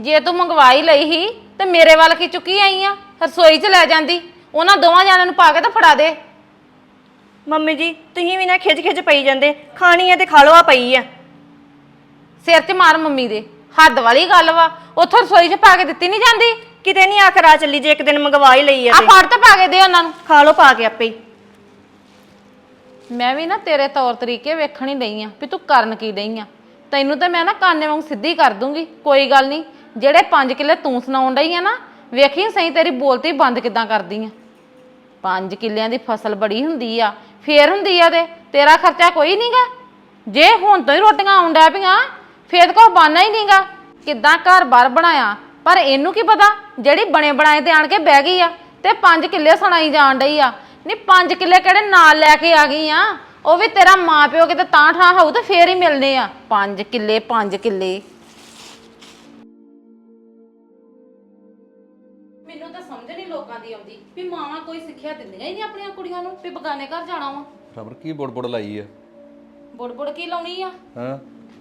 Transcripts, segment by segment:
ਜੇ ਤੂੰ ਮੰਗਵਾਈ ਲਈ ਹੀ ਤੇ ਮੇਰੇ ਵੱਲ ਕੀ ਚੁੱਕੀ ਆਈ ਆ? ਰਸੋਈ 'ਚ ਲੈ ਜਾਂਦੀ ਉਹਨਾਂ ਦੋਵਾਂ ਜਾਣਿਆਂ ਨੂੰ ਪਾ ਕੇ ਤਾਂ ਫੜਾ ਦੇ। ਮੰਮੀ ਜੀ ਤੁਸੀਂ ਵੀ ਨਾ ਖਿੱਚ ਖਿੱਚ ਪਈ ਜਾਂਦੇ ਖਾਣੀ ਆ ਤੇ ਖਾ ਲਓ ਆ ਪਈ ਆ। ਸਿਰ 'ਚ ਮਾਰ ਮੰਮੀ ਦੇ ਹੱਦ ਵਾਲੀ ਗੱਲ ਵਾ ਉੱਥੋਂ ਰਸੋਈ 'ਚ ਪਾ ਕੇ ਦਿੱਤੀ ਨਹੀਂ ਜਾਂਦੀ? ਕਿਤੇ ਨਹੀਂ ਆਖਰ ਚੱਲੀ ਜੇ ਇੱਕ ਦਿਨ ਮੰਗਵਾ ਹੀ ਲਈ ਆ ਆ ਤੇ। ਫੜ ਤੇ ਪਾ ਕੇ ਦੇ ਉਹਨਾਂ ਨੂੰ। ਖਾ ਲਓ ਪਾ ਕੇ ਆਪੇ ਹੀ। ਮੈਂ ਵੀ ਨਾ ਤੇਰੇ ਤੌਰ ਤਰੀਕੇ ਵੇਖਣ ਹੀ ਡਈ ਆ ਵੀ ਤੂੰ ਕਰਨ ਕੀ ਡਈ ਆ। ਤੈਨੂੰ ਤਾਂ ਮੈਂ ਨਾ ਕਾਨੇ ਵਾਂਗ ਸਿੱਧੀ ਕਰ ਦੂੰਗੀ ਕੋਈ ਗੱਲ ਨਹੀਂ ਜਿਹੜੇ 5 ਕਿੱਲੇ ਤੂੰ ਸੁਣਾਉਣ ਡਈ ਆ ਨਾ, ਵੇਖੀ ਸਹੀ ਤੇਰੀ ਬੋਲਤੀ ਬੰਦ ਕਿਦਾਂ ਕਰਦੀ ਆ। 5 ਕਿੱਲਿਆਂ ਦੀ ਫਸਲ ਬੜੀ ਹੁੰਦੀ ਆ, ਫੇਰ ਹੁੰਦੀ ਆ ਤੇ ਤੇਰਾ ਖਰਚਾ ਕੋਈ ਨਹੀਂਗਾ ਜੇ ਹੁਣ ਤੋਂ ਹੀ ਰੋਟੀਆਂ ਆਉਣ ਪਈਆਂ, ਫੇਰ ਕੋ ਬਾਨਾ ਹੀ ਨਹੀਂਗਾ ਕਿੱਦਾਂ ਘਰ-ਬਾਰ ਬਣਾਇਆ, ਪਰ ਇਹਨੂੰ ਕੀ ਪਤਾ, ਜਿਹੜੀ ਬਣੇ ਬਣਾਏ ਤੇ ਆਣ ਕੇ ਬਹਿ ਗਈ ਆ ਤੇ 5 ਕਿੱਲੇ ਸੁਣਾਈ ਜਾਣ ਡਈ ਆ। ਨਹੀਂ 5 ਕਿੱਲੇ ਕਿਹੜੇ ਨਾਲ ਲੈ ਕੇ ਆ ਗਈ ਆ, ਉਹ ਵੀ ਤੇਰਾ ਮਾਂ ਪਿਓ ਕਿਤੇ ਤਾਂ ਠਾਂ ਹੋਊ ਤੇ ਫੇਰ ਹੀ ਮਿਲਨੇ ਆ। 5 ਕਿੱਲੇ 5 ਕਿੱਲੇ। ਲੋਕਾਂ ਦੀ ਆਉਂਦੀ। ਵੀ ਮਾਵਾਂ ਕੋਈ ਸਿੱਖਿਆ ਦਿੰਦੀਆਂ ਹੀ ਨਹੀਂ ਆਪਣੀਆਂ ਕੁੜੀਆਂ ਨੂੰ ਵੀ ਬਗਾਨੇ ਘਰ ਜਾਣਾ ਵਾ। ਰਬਰ ਕੀ ਬੁੜਬੁੜ ਲਾਈ ਆ? ਬੁੜ ਬੁੜ ਕੀ ਲਾਉਣੀ ਆ? ਹਾਂ।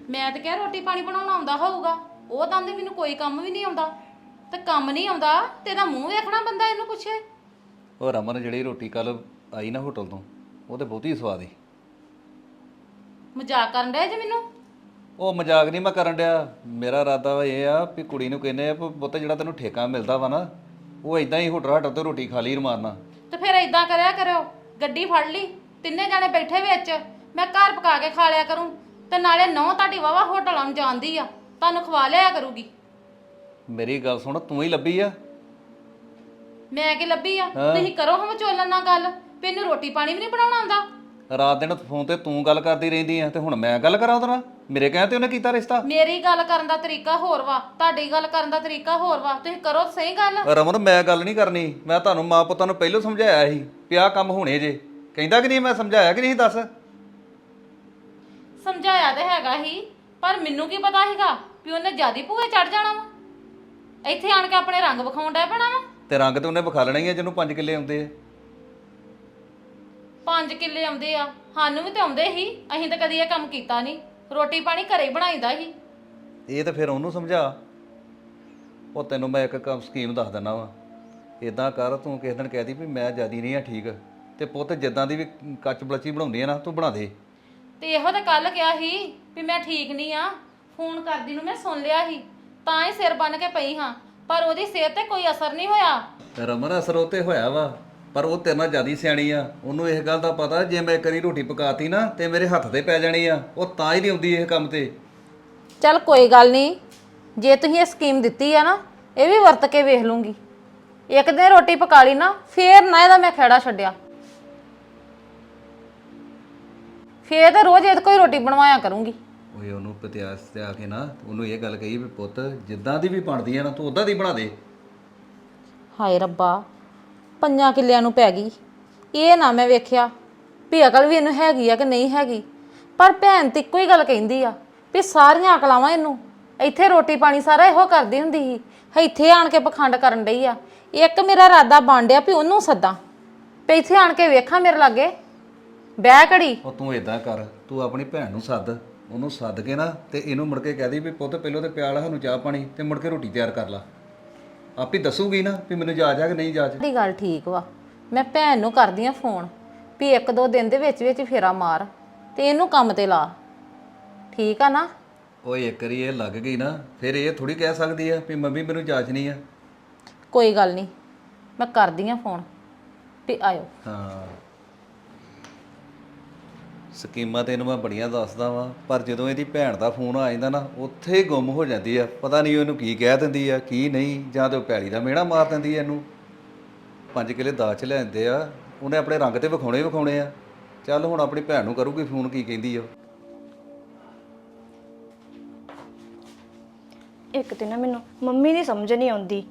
ਮੈਂ ਤਾਂ ਕਿਹਾ ਰੋਟੀ ਪਾਣੀ ਬਣਾਉਣਾ ਆਉਂਦਾ ਹੋਊਗਾ ਉਹ ਦੰਦੇ ਮੈਨੂੰ ਕੋਈ ਕੰਮ ਵੀ ਨਹੀਂ ਆਉਂਦਾ। ਤੇ ਕੰਮ ਨਹੀਂ ਆਉਂਦਾ ਤੇ ਇਹਦਾ ਮੂੰਹ ਵੇਖਣਾ ਬੰਦਾ ਇਹਨੂੰ ਪੁੱਛੇ ਉਹ ਰਮਨ ਜਿਹੜੀ ਰੋਟੀ ਕੱਲ ਆਈ ਨਾ ਹੋਟਲ ਤੋਂ ਉਹ ਤੇ ਬਹੁਤੀ ਸਵਾਦ ਸੀ ਮਜ਼ਾਕ ਕਰਨ ਡਿਆ ਜੇ ਮੈਨੂੰ? ਉਹ ਮਜ਼ਾਕ ਨਹੀਂ ਮੈਂ ਕਰਨ ਡਿਆ। ਮੇਰਾ ਇਰਾਦਾ ਇਹ ਆ ਵੀ ਕੁੜੀ ਨੂੰ ਕਹਿੰਦੇ ਆ ਵੀ ਪੁੱਤ ਜਿਹੜਾ ਤੈਨੂੰ ਠੇਕਾ ਮਿਲਦਾ ਵਾ ਨਾ ਉਹ ਇਦਾਂ ਹੀ ਹੋਟਲ ਤੇ ਰੋਟੀ ਖਾ ਲਈ ਰਮਾਨਾ ਤੇ ਫਿਰ ਇਦਾਂ ਕਰਿਆ ਕਰਿਓ ਗੱਡੀ ਫੜ ਲਈ ਤਿੰਨੇ ਜਾਣੇ ਬੈਠੇ ਵਿੱਚ ਮੈਂ ਘਰ ਪਕਾ ਕੇ ਖਾ ਲਿਆ ਕਰੂੰ ਤੇ ਨਾਲੇ ਨੌ ਤੁਹਾਡੀ ਵਾਵਾ ਹੋਟਲਾਂ ਨੂੰ ਜਾਂਦੀ ਆ ਤੁਹਾਨੂੰ ਖਵਾ ਲਿਆ ਕਰੂਗੀ। ਮੇਰੀ ਗੱਲ ਸੁਣ ਤੂੰ ਹੀ ਲੱਭੀ ਆ? ਮੈਂ ਕੀ ਲੱਭੀ ਆ? ਤੁਸੀਂ ਕਰੋ ਹਮ ਚੋਲਣ ਨਾਲ ਗੱਲ ਵੀ ਇਹਨੂੰ ਰੋਟੀ ਪਾਣੀ ਵੀ ਨਹੀਂ ਬਣਾਉਣਾ ਆਉਂਦਾ। ਰਾਤ ਦਿਨ ਫੋਨ ਤੇ ਤੂੰ ਗੱਲ ਕਰਦੀ ਰਹਿੰਦੀ ਆ ਤੇ ਹੁਣ ਮੈਂ ਗੱਲ ਕਰਾਂ ਉਹਦੇ ਨਾਲ? ਮੇਰੇ ਕਹਿਣ ਤੇ ਉਹਨੇ ਕੀਤਾ ਰਿਸ਼ਤਾ? ਮੇਰੀ ਗੱਲ ਕਰਨ ਦਾ ਤਰੀਕਾ ਹੋਰ ਵਾ ਤੁਹਾਡੀ ਗੱਲ ਕਰਨ ਦਾ ਤਰੀਕਾ ਹੋਰ ਵਾ ਤੁਸੀਂ ਕਰੋ ਸਹੀ ਗੱਲ। ਰਮਨ ਮੈਂ ਗੱਲ ਨਹੀਂ ਕਰਨੀ। ਮੈਂ ਤੁਹਾਨੂੰ ਮਾਂ ਪੁੱਤਾਂ ਨੂੰ ਪਹਿਲਾਂ ਸਮਝਾਇਆ ਸੀ ਵੀ ਆਹ ਕੰਮ ਹੋਣੇ ਜੇ। ਕਹਿੰਦਾ ਕਿ ਨਹੀਂ ਮੈਂ ਸਮਝਾਇਆ ਕਿ ਨਹੀਂ ਦੱਸ? ਸਮਝਾਇਆ ਤੇ ਹੈਗਾ ਹੀ ਪਰ ਮੈਨੂੰ ਕੀ ਪਤਾ ਸੀਗਾ ਵੀ ਉਹਨੇ ਜਿਆਦੀ ਭੂਏ ਚੜ ਜਾਣਾ ਵਾ? ਇੱਥੇ ਆਣ ਕੇ ਆਪਣੇ ਰੰਗ ਵਿਖਾਉਣ ਡੈ ਪੈਣਾ ਵਾ? ਤੇ ਰੰਗ ਤੇ ਉਹਨੇ ਵਿਖਾ ਲੈਣਾ ਹੀ ਆ ਜਿਹਨੂੰ 5 ਕਿੱਲੇ ਆਉਂਦੇ ਆ। ਪੰਜ ਕਿੱਲੇ ਆਉਂਦੇ ਆ ਸਾਨੂੰ ਵੀ ਤੇ ਆਉਂਦੇ ਹੀ ਅਸੀਂ ਤਾਂ ਕਦੀ ਇਹ ਕੰਮ ਕੀਤਾ ਨਹੀਂ ਰੋਟੀ ਪਾਣੀ ਘਰੇ ਹੀ ਬਣਾਈਦਾ ਸੀ। ਇਹ ਤਾਂ ਫਿਰ ਉਹਨੂੰ ਸਮਝਾ। ਉਹ ਤੈਨੂੰ ਮੈਂ ਇੱਕ ਕੰਮ ਸਕੀਮ ਦੱਸ ਦਿੰਦਾ ਵਾ। ਇਦਾਂ ਕਰ ਤੂੰ ਕਿਸੇ ਦਿਨ ਕਹਿਦੀ ਵੀ ਮੈਂ ਜਿਆਦੀ ਨਹੀਂ ਆ ਠੀਕ ਤੇ ਪੁੱਤ ਜਿੱਦਾਂ ਦੀ ਵੀ ਕੱਚ ਬਲਚੀ ਬਣਾਉਂਦੀ ਆ ਨਾ ਤੂੰ ਬਣਾ ਦੇ। ਤੇ ਇਹੋ ਤਾਂ ਕੱਲ ਕਿਹਾ ਸੀ ਵੀ ਮੈਂ ਠੀਕ ਨਹੀਂ ਆ ਫੋਨ ਕਰਦੀ ਨੂੰ ਮੈਂ ਸੁਣ ਲਿਆ ਸੀ ਤਾਂ ਹੀ ਸਿਰ ਬੰਨ ਕੇ ਪਈ ਹਾਂ ਪਰ ਉਹਦੀ ਸਿਹਤ ਤੇ ਕੋਈ ਅਸਰ ਨਹੀਂ ਹੋਇਆ। ਰਮਨ ਅਸਰ ਉਹ ਤੇ ਹੋਇਆ ਵਾ। ਪਰ ਉਹ ਤੇਰੇ ਨਾਲ ਜਿਆਦੀ ਸਿਆਣੀ ਆ। ਉਹਨੂੰ ਇਸ ਗੱਲ ਦਾ ਪਤਾ ਜੇ ਮੈਂ ਕਰੀ ਰੋਟੀ ਪਕਾਤੀ ਨਾ ਤੇ ਮੇਰੇ ਹੱਥ ਤੇ ਪੈ ਜਾਣੀ ਆ। ਉਹ ਤਾਂ ਹੀ ਨਹੀਂ ਆਉਂਦੀ ਇਹ ਕੰਮ ਤੇ। ਚੱਲ ਕੋਈ ਗੱਲ ਨਹੀਂ। ਜੇ ਤੁਸੀਂ ਇਹ ਸਕੀਮ ਦਿੱਤੀ ਆ ਨਾ ਇਹ ਵੀ ਵਰਤ ਕੇ ਵੇਖ ਲੂੰਗੀ। ਇੱਕ ਦਿਨ ਰੋਟੀ ਪਕਾ ਲਈ ਨਾ ਫੇਰ ਨਾ ਇਹਦਾ ਮੈਂ ਖੇੜਾ ਛੱਡਿਆ। ਫੇਰ ਤੇ ਰੋਜ਼ ਇਹਦੇ ਕੋਈ ਰੋਟੀ ਬਣਵਾਇਆ ਕਰੂੰਗੀ। ਓਏ ਉਹਨੂੰ ਪਤਿਆਸ ਤੇ ਆ ਕੇ ਨਾ ਉਹਨੂੰ ਇਹ ਗੱਲ ਕਹੀ ਵੀ ਪੁੱਤ ਜਿੱਦਾਂ ਦੀ ਵੀ ਬਣਦੀ ਆ ਨਾ ਤੂੰ ਉਦਾਂ ਦੀ ਬਣਾ ਦੇ। ਹਾਏ ਰੱਬਾ। ਪੰਜਾਂ ਕਿੱਲਿਆਂ ਨੂੰ ਪੈ ਗਈ। ਇਹ ਨਾ ਮੈਂ ਵੇਖਿਆ ਵੀ ਅਕਲ ਵੀ ਇਹਨੂੰ ਹੈਗੀ ਆ ਕਿ ਨਹੀਂ ਹੈਗੀ। ਪਰ ਭੈਣ ਤੇ ਇੱਕੋ ਹੀ ਗੱਲ ਕਹਿੰਦੀ ਆ ਵੀ ਸਾਰੀਆਂ ਅਕਲਾਵਾਂ ਇਹਨੂੰ। ਇੱਥੇ ਰੋਟੀ ਪਾਣੀ ਸਾਰਾ ਇਹੋ ਕਰਦੀ ਹੁੰਦੀ ਸੀ। ਇੱਥੇ ਆਣ ਕੇ ਪਖੰਡ ਕਰਨ ਡਈ ਆ। ਇੱਕ ਮੇਰਾ ਇਰਾਦਾ ਬਣ ਵੀ ਉਹਨੂੰ ਸੱਦਾਂ। ਵੀ ਇੱਥੇ ਆਣ ਕੇ ਵੇਖਾਂ ਮੇਰੇ ਲਾਗੇ। ਬਹਿ ਘੜੀ। ਉਹ ਤੂੰ ਇਦਾਂ ਕਰ, ਤੂੰ ਆਪਣੀ ਭੈਣ ਨੂੰ ਸੱਦ। ਉਹਨੂੰ ਸੱਦ ਕੇ ਨਾ ਤੇ ਇਹਨੂੰ ਮੁੜ ਕੇ ਕਹਿ ਦੀ ਵੀ ਪੁੱਤ ਪਹਿਲਾਂ ਤੇ ਪਿਆਲ ਸਾਨੂੰ ਚਾਹ ਪਾਣੀ ਤੇ ਮੁੜ ਕੇ ਰੋਟੀ ਤਿਆਰ ਕਰ ਲਾ। ਆਪੇ ਦੱਸੂਗੀ ਨਾ ਵੀ ਮੈਨੂੰ ਜਾਜ ਆ ਕਿ ਨਹੀਂ ਜਾਜ ਦੀ ਗੱਲ ਠੀਕ ਵਾ। ਮੈਂ ਭੈਣ ਨੂੰ ਕਰਦੀ ਆ ਫੋਨ ਵੀ ਇੱਕ ਦੋ ਦਿਨ ਦੇ ਵਿੱਚ ਵਿੱਚ ਫੇਰਾ ਮਾਰ ਤੇ ਇਹਨੂੰ ਕੰਮ ਤੇ ਲਾ। ਠੀਕ ਆ ਨਾ? ਓਏ ਇੱਕ ਵਾਰੀ ਇਹ ਲੱਗ ਗਈ ਨਾ ਫਿਰ ਇਹ ਥੋੜੀ ਕਹਿ ਸਕਦੀ ਆ ਵੀ ਮੰਮੀ ਮੈਨੂੰ ਜਾਚ ਨਹੀਂ ਆ। ਕੋਈ ਗੱਲ ਨਹੀਂ ਮੈਂ ਕਰਦੀ ਆ ਫੋਨ ਵੀ ਆਇਓ। ਹਾਂ। ਸਕੀਮਾਂ ਤੇ ਇਹਨੂੰ ਮੈਂ ਬੜੀਆਂ ਦੱਸਦਾ ਵਾਂ, ਪਰ ਜਦੋਂ ਇਹਦੀ ਭੈਣ ਦਾ ਫੋਨ ਆ ਜਾਂਦਾ ਨਾ, ਉੱਥੇ ਹੀ ਗੁੰਮ ਹੋ ਜਾਂਦੀ ਆ। ਪਤਾ ਨਹੀਂ ਉਹਨੂੰ ਕੀ ਕਹਿ ਦਿੰਦੀ ਆ, ਕੀ ਨਹੀਂ, ਜਾਂ ਤੇ ਉਹ ਪੈਲੀ ਦਾ ਮਿਹਣਾ ਮਾਰ ਦਿੰਦੀ ਆ ਇਹਨੂੰ। ਪੰਜ ਕਿਲੇ ਦਾਚ ਲੈਂਦੇ ਆ, ਉਹਨੇ ਆਪਣੇ ਰੰਗ ਤੇ ਵਿਖਾਉਣੇ ਵਿਖਾਉਣੇ ਆ। ਚੱਲ ਹੁਣ ਆਪਣੀ ਭੈਣ ਨੂੰ ਕਰੂਗੀ ਫੋਨ, ਕੀ ਕਹਿੰਦੀ ਆ ਇੱਕ ਤੇ ਨਾ ਮੈਨੂੰ ਮੰਮੀ ਦੀ ਸਮਝ ਨਹੀਂ ਆਉਂਦੀ।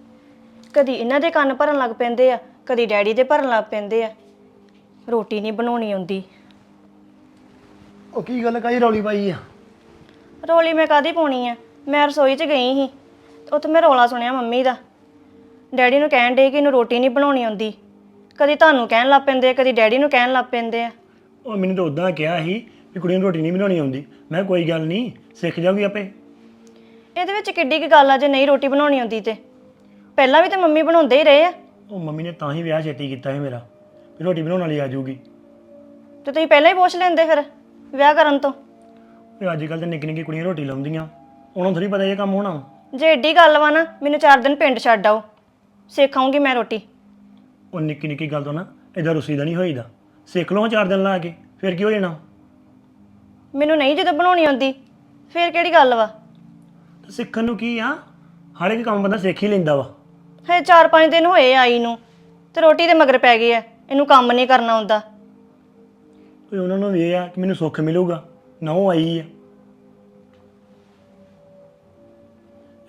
ਕਦੀ ਇਹਨਾਂ ਦੇ ਕੰਨ ਭਰਨ ਲੱਗ ਪੈਂਦੇ ਆ, ਕਦੀ ਡੈਡੀ ਦੇ ਭਰਨ ਲੱਗ ਪੈਂਦੇ ਆ। ਰੋਟੀ ਨਹੀਂ ਬਣਾਉਣੀ ਆਉਂਦੀ। ਉਹ ਕੀ ਗੱਲ ਕਾਈ ਰੌਲੀ ਪਾਈ ਆ? ਰੋਲੀ ਮੈਂ ਕਾਦੀ ਪਾਉਣੀ ਆ? ਮੈਂ ਰਸੋਈ 'ਚ ਗਈ ਸੀ ਤੇ ਉੱਥੇ ਮੈਂ ਰੋਲਾ ਸੁਣਿਆ ਮੰਮੀ ਦਾ। ਡੈਡੀ ਨੂੰ ਕਹਿਣ ਡੇ ਕਿ ਇਹਨੂੰ ਰੋਟੀ ਨਹੀਂ ਬਣਾਉਣੀ ਆਉਂਦੀ। ਕਦੀ ਤੁਹਾਨੂੰ ਕਹਿਣ ਲੱਗ ਪੈਂਦੇ ਆ ਕਦੀ ਡੈਡੀ ਨੂੰ ਕਹਿਣ ਲੱਗ ਪੈਂਦੇ ਆ। ਉਹ ਮੈਨੂੰ ਤਾਂ ਉਦਾਂ ਕਿਹਾ ਸੀ ਵੀ ਕੁੜੀ ਨੂੰ ਰੋਟੀ ਨਹੀਂ ਬਣਾਉਣੀ ਆਉਂਦੀ। ਮੈਂ ਕਿਹਾ ਕੋਈ ਗੱਲ ਨਹੀਂ ਸਿੱਖ ਜਾਊਗੀ ਆਪੇ। ਇਹਦੇ ਵਿੱਚ ਕਿੱਡੀ ਕੀ ਗੱਲ ਆ ਜੇ ਨਹੀਂ ਰੋਟੀ ਬਣਾਉਣੀ ਆਉਂਦੀ ਤੇ। ਪਹਿਲਾਂ ਵੀ ਤੇ ਮੰਮੀ ਬਣਾਉਂਦੇ ਹੀ ਰਹੇ ਆ। ਉਹ ਮੰਮੀ ਨੇ ਤਾਂ ਹੀ ਵਿਆਹ ਛੇਤੀ ਕੀਤਾ ਸੀ ਮੇਰਾ ਵੀ ਰੋਟੀ ਬਣਾਉਣ ਵਾਲੀ ਆ ਜਾਊਗੀ। ਤੇ ਤੁਸੀਂ ਪਹਿਲਾਂ ਹੀ ਪੁੱਛ ਲੈਂਦੇ ਫਿਰ। ਵਿਆਹ ਕਰਨ ਤੋਂ। ਤੇ ਅੱਜ ਕੱਲ ਤੇ ਨਿੱਕੀ ਨਿੱਕੀ ਕੁੜੀਆਂ ਰੋਟੀ ਲਾਉਂਦੀਆਂ। ਉਹਨਾਂ ਨੂੰ ਥੋੜੀ ਪਤਾ ਇਹ ਕੰਮ ਹੋਣਾ। ਵਾ। ਜੇ ਏਡੀ ਗੱਲ ਵਾ ਨਾ ਮੈਨੂੰ 4 ਦਿਨ ਪਿੰਡ ਛੱਡ ਆਓ। ਸਿੱਖਾਉਂਗੀ ਮੈਂ ਰੋਟੀ। ਉਹ ਨਿੱਕੀ ਨਿੱਕੀ ਗੱਲ ਤੋਂ ਨਾ ਇਦਾਂ ਰੁੱਸੀ ਦਾ ਨਹੀਂ ਹੋਈਦਾ। ਸਿੱਖ ਲਓ ਚਾਰ ਦਿਨ ਲਾ ਕੇ ਫਿਰ ਕੀ ਹੋ ਜਾਣਾ? ਮੈਨੂੰ ਨਹੀਂ ਜਦੋਂ ਬਣਾਉਣੀ ਆਉਂਦੀ ਫਿਰ ਕਿਹੜੀ ਗੱਲ ਵਾ? ਤੇ ਸਿੱਖਣ ਨੂੰ ਕੀ ਆ? ਹਰ ਇੱਕ ਕੰਮ ਬੰਦਾ ਸਿੱਖ ਹੀ ਲੈਂਦਾ ਵਾ। ਹੇ 4-5 ਦਿਨ ਹੋਏ ਆਈ ਨੂੰ ਤੇ ਰੋਟੀ ਦੇ ਮਗਰ ਪੈ ਗਏ ਆ ਇਹਨੂੰ ਕੰਮ ਨਹੀਂ ਕਰਨਾ ਆਉਂਦਾ। ਕੋਈ ਉਹਨਾਂ ਨੂੰ ਵੀ ਇਹ ਆ ਕਿ ਮੈਨੂੰ ਸੁੱਖ ਮਿਲੂਗਾ ਨਾ ਉਹ ਆਈ ਆ।